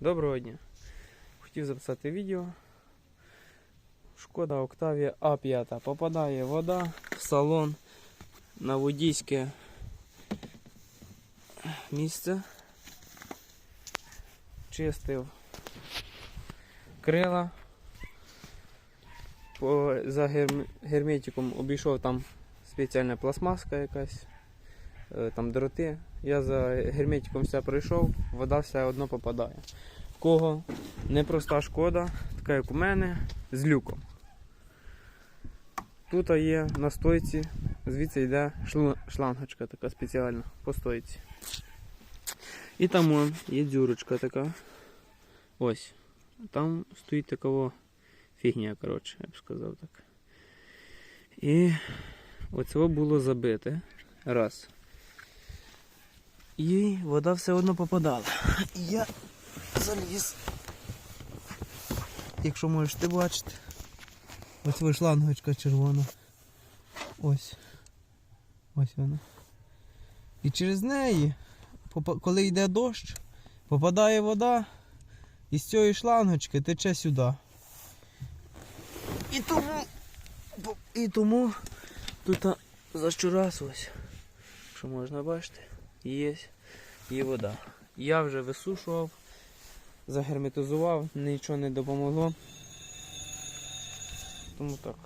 Доброго дня. Хотів записати відео. Шкода Октавія А5. Попадає вода в салон на водійське місце. Чистив крила. За герметиком обійшов там спеціальна пластмаска якась, там дроти. Я за герметиком все пройшов, вода все одно попадає. В кого непроста шкода, така як у мене, з люком. Тут є на стойці, звідси йде шлангочка така спеціальна по стойці. І там є дзюрочка така. Ось. Там стоїть такова фігня, коротше, я б сказав так. І оце було забите. Раз. І вода все одно попадала. І я заліз. Якщо можете бачити. Ось ви шлангочка червона. Ось. Ось вона. І через неї, коли йде дощ, попадає вода і з цієї шлангочки тече сюди. І тому. І тому тут а, за щораз ось. Що можна бачити, є, і вода. Я вже висушував, загерметизував, нічого не допомогло. Тому так.